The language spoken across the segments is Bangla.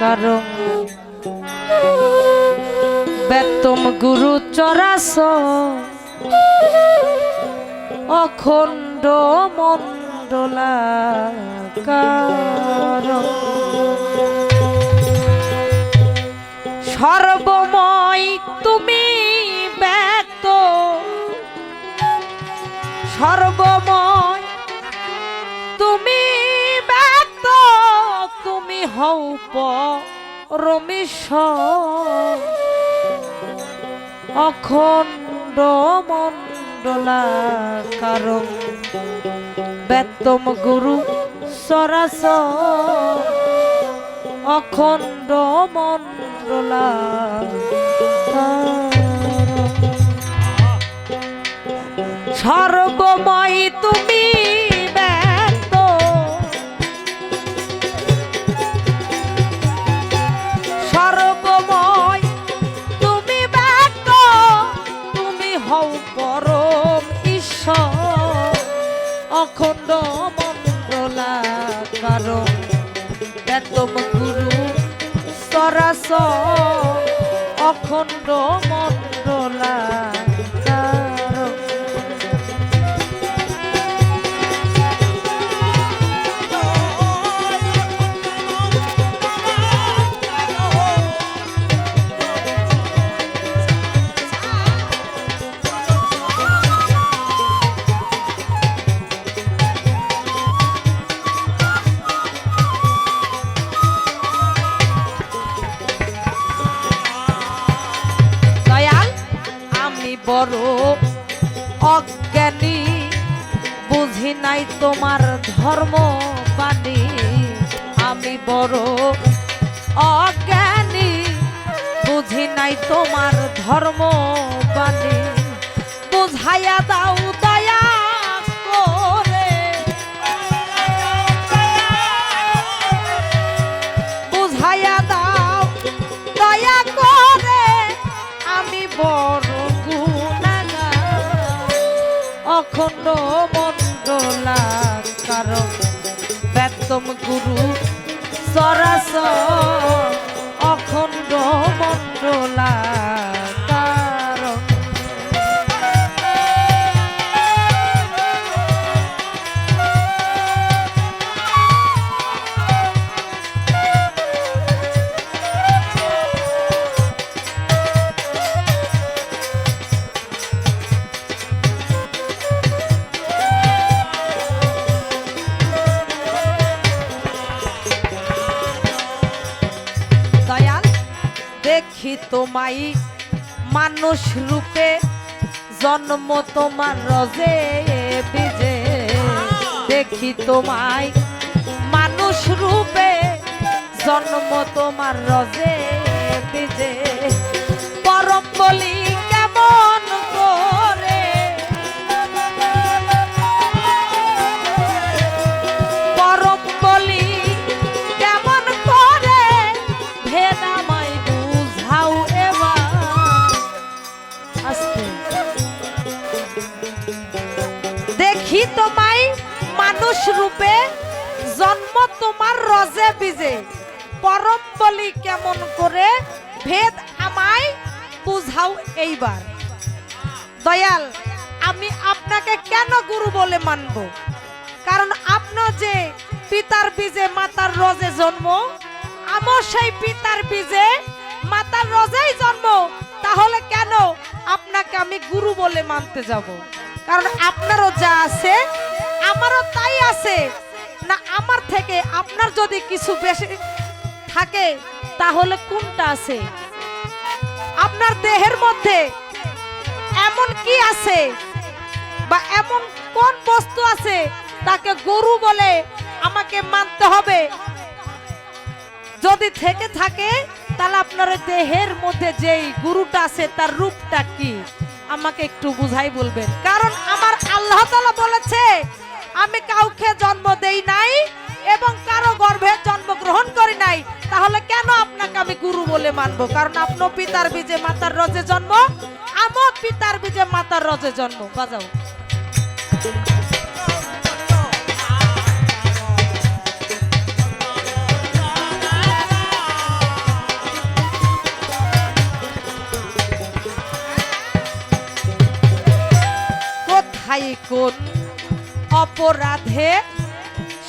কারণ। বেতম গুরু চরাস। অখণ্ড মণ্ডলা সর্বময় তুমি হও রমেশ অখণ্ড মণ্ডলা কারণ বেতম গুরু সরাস। অখণ্ড মণ্ডলা সর্বময় তুমি কারণ এত গুরু সরাস অখণ্ড মণ্ডলা বড় অজ্ঞানী, বুঝি নাই তোমার ধর্ম বাণী। আমি বড় অজ্ঞানী, বুঝি নাই তোমার ধর্ম বাণী। বুঝাইয়া দাও গুরু সরাস তোমায় মানুষ রূপে জন্ম তোমার রজে বিজে দেখি তোমায় মানুষ রূপে জন্ম তোমার রজে বিজে পরম বলি মানুষ রূপে জন্ম তোমার রজে বিজে। পরম বলি কেমন করে ভেদ আমায় বুঝাও এইবার। দয়াল, আমি আপনাকে কেন গুরু বলে মানব? কারণ আপনার যে পিতার বীজে মাতার রজে জন্ম আমার সেই পিতার বীজে মাতার রজেই জন্ম। তাহলে কেন আপনাকে আমি গুরু বলে মানতে যাব? কারণ আপনারও যা আছে আমারও তাই আছে। না, আমার থেকে আপনার যদি কিছু বেশি থাকে, তাহলে কোনটা আছে? আপনার দেহের মধ্যে এমন কি আছে? বা এমন কোন বস্তু আছে, তাকে গরু বলে আমাকে মানতে হবে? যদি থেকে থাকে, তাহলে আপনার দেহের মধ্যে যেই গুরুটা আছে, তার রূপটা কি? আমাকে একটু বুঝাই বলবেন। কারণ আমার আল্লাহ তাআলা বলেছে আমি কাউকে জন্ম দেই নাই এবং কারও গর্ভে জন্মগ্রহণ করি নাই, তাহলে কেন আপনাকে আমি গুরু বলে মানবো? কারণ আপনার পিতার বীজে মাতার রজে জন্ম, আমার পিতার বীজে মাতার রজে জন্ম। বাজাও। কোথায় কোন অপরাধে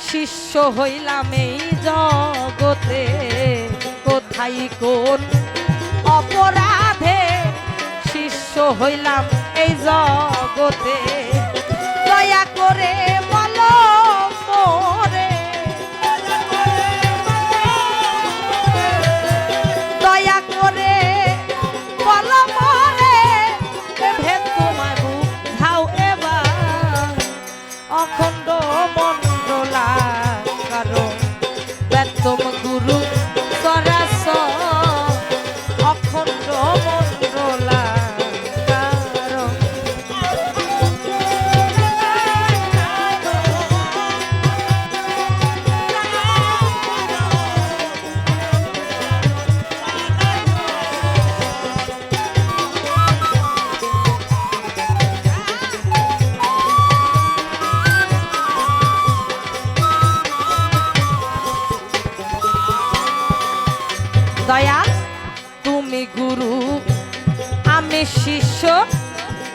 শিষ্য হইলাম এই জগতে। কোথায় কোন অপরাধে শিষ্য হইলাম এই জগতে?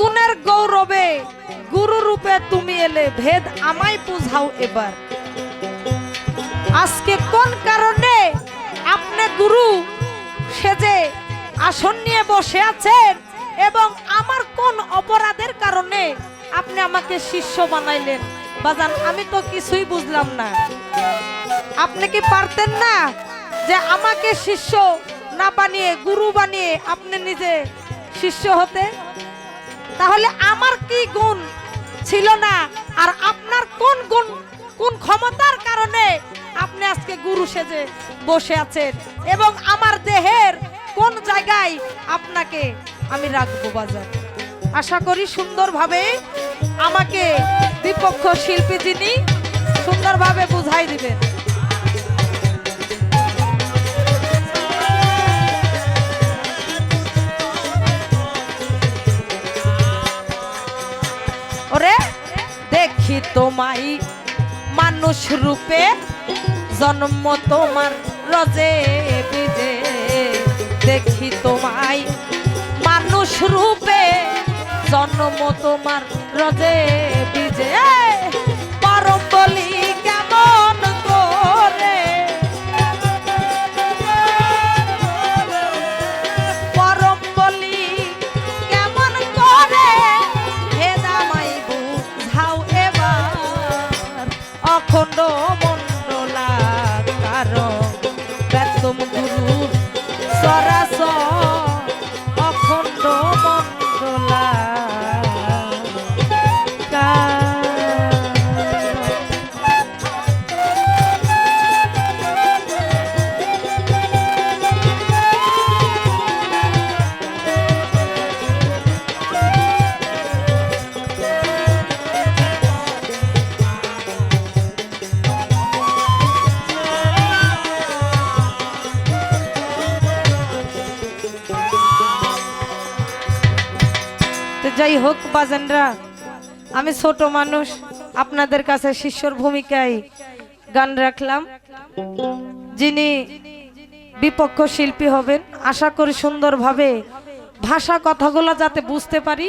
গুণের গৌরবে গুরু রূপে তুমি এলে, ভেদ আমায় বুঝাও এবার। আজকে কোন কারণে আপনি গুরু সেজে আসন নিয়ে বসে আছেন এবং আমার কোন অপরাধের কারণে আপনি আমাকে শিষ্য বানাইলেন? বাজান, আমি তো কিছুই বুঝলাম না। আপনি কি পারতেন না যে আমাকে শিষ্য না বানিয়ে, গুরু বানিয়ে আপনি নিজে শিষ্য হতে? তাহলে আমার কি গুণ ছিল না? আর আপনার কোন গুণ, কোন ক্ষমতার কারণে আপনি আজকে গুরু সেজে বসে আছেন? এবং আমার দেহের কোন জায়গায় আপনাকে আমি রাখব বাজার? আশা করি সুন্দরভাবে আমাকে বিপক্ষ শিল্পী যিনি সুন্দরভাবে বুঝাই দিবেন। দেখি তোমাই মানুষ রূপে জন্ম তোমার রজে বিজে। দেখি তোমায়। মানুষ রূপে জন্ম তোমার রজে বিজে। পরম বলি যাই হোক, বাজানরা, আমি ছোট মানুষ, আপনাদের কাছে শিষ্যর ভূমিকায় গান রাখলাম। যিনি বিপক্ষ শিল্পী হবেন, আশা করি সুন্দরভাবে ভাষা কথাগুলো যাতে বুঝতে পারি,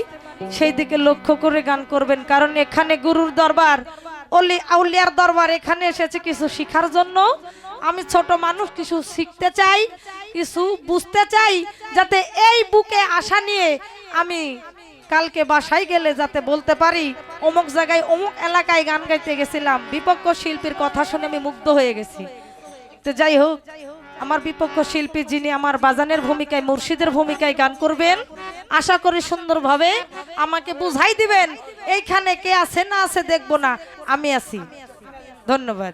সেই দিকে লক্ষ্য করে গান করবেন। কারণ এখানে গুরুর দরবার, অলি আউলিয়ার দরবার এখানে এসেছে কিছু শিখার জন্য। আমি ছোট মানুষ, কিছু শিখতে চাই, কিছু বুঝতে চাই, যাতে এই বুকে আশা নিয়ে আমি কালকে বাসায় গেলে যাতে বলতে পারি, অমুক জায়গায় অমুক এলাকায় গান গাইতে গেছিলাম, বিপক্ষ শিল্পীর কথা শুনে আমি মুগ্ধ হয়ে গেছি। তো যাই হোক, আমার বিপক্ষ শিল্পী যিনি আমার বাজানের ভূমিকায়, মুর্শিদের ভূমিকায় গান করবেন, আশা করি সুন্দরভাবে আমাকে বুঝাই দিবেন, এইখানে কে আছে না আছে দেখব না, আমি আছি। ধন্যবাদ।